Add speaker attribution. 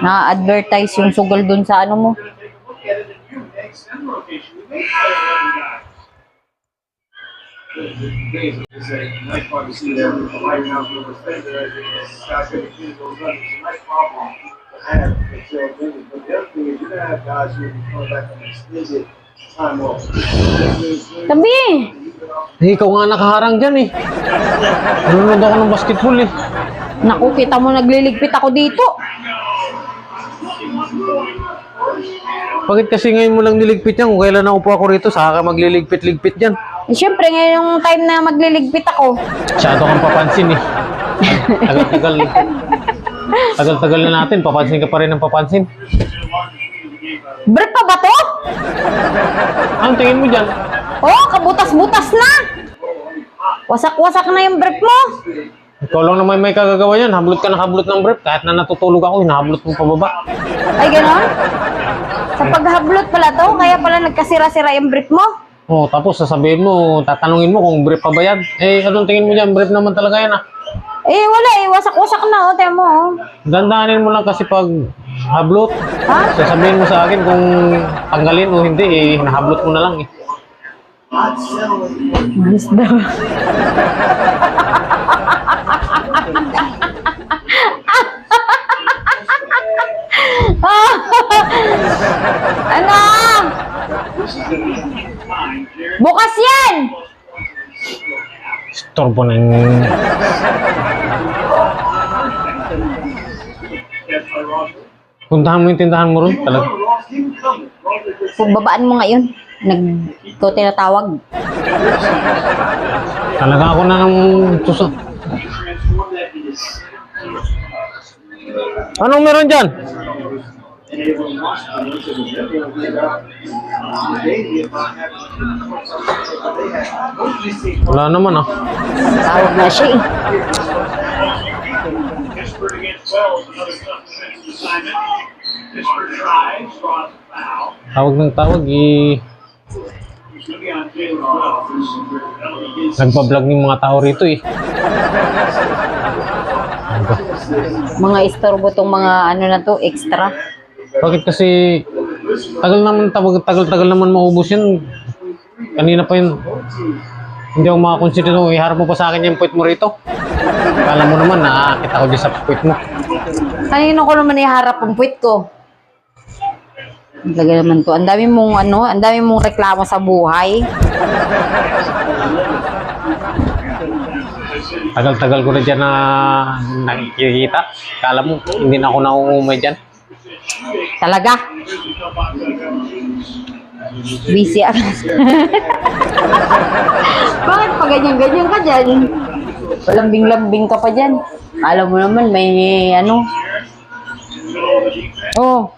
Speaker 1: Na-advertise yung sugal dun sa ano mo. Tabi!
Speaker 2: Eh, ikaw nga nakaharang dyan eh. Nanonood ako ng basketball eh.
Speaker 1: Naku, kita mo nagliligpit ako dito.
Speaker 2: Bakit kasi ngayon mo lang niligpit yan? Kung kailan naupo ako rito, saka ka magliligpit-ligpit dyan.
Speaker 1: Eh, Siyempre, ngayon yung time na magliligpit ako.
Speaker 2: Masyado kang papansin eh. Tagal-tagal. Tagal-tagal na natin, papansin ka pa rin ng papansin.
Speaker 1: Brief pa ba to?
Speaker 2: Anong tingin mo dyan?
Speaker 1: Oh, kabutas-butas na! Wasak-wasak na yung brief mo.
Speaker 2: Ikaw lang naman may kagagawa yan. Hablot ka na hablot ng brief. Kahit na natutulog ako, hinahablot mo pababa.
Speaker 1: Ay, ganon? Sa paghablot pala to, kaya pala nagkasira-sira yung brief mo.
Speaker 2: Oh, tapos sasabihin mo, tatanungin mo kung brief pa ba yan. Eh, anong tingin mo dyan? Brief naman talaga yan ah.
Speaker 1: Eh, wala eh. Wasak-wasak na, oh. Tiyan mo, oh.
Speaker 2: Dandanin mo lang kasi pag hablot.
Speaker 1: Ha?
Speaker 2: Sasabihin mo sa akin kung tanggalin o hindi, eh, hinahablot mo na lang eh.
Speaker 1: Malis daw. ano? Bukas yan!
Speaker 2: Storbo yung... Puntahan mo yung tindahan mo ron, talaga.
Speaker 1: Pagbabaan mo ngayon. Nag... Ikaw tinatawag.
Speaker 2: Talaga ako na ng susa. Anong meron dyan? Wala naman ah.
Speaker 1: Tawag na siya eh.
Speaker 2: Tawag ng tawag eh. Nagpa-vlog ng mga tao rito eh. Ano?
Speaker 1: Mga istorbo tong mga ano na to, extra.
Speaker 2: Bakit kasi tagal naman tawag tagal-tagal naman maubos yun. Kanina pa yun. Hindi ako makakonsider mo. Iharap mo pa sa akin yung puwit mo rito. Kala mo naman nakakita ko dyan sa puwit mo.
Speaker 1: Kanino ko naman iharap ang puwit ko? Talaga naman to. Ang dami mong ano, ang dami mong reklamo sa buhay.
Speaker 2: Tagal-tagal ko na dyan na nakikita. Kala mo, hindi na ako naungumay dyan.
Speaker 1: Talaga. Busy ako. Bakit pa ganyan-ganyan ka dyan? Lambing-lambing ka pa dyan. Alam mo naman, may ano. Oh,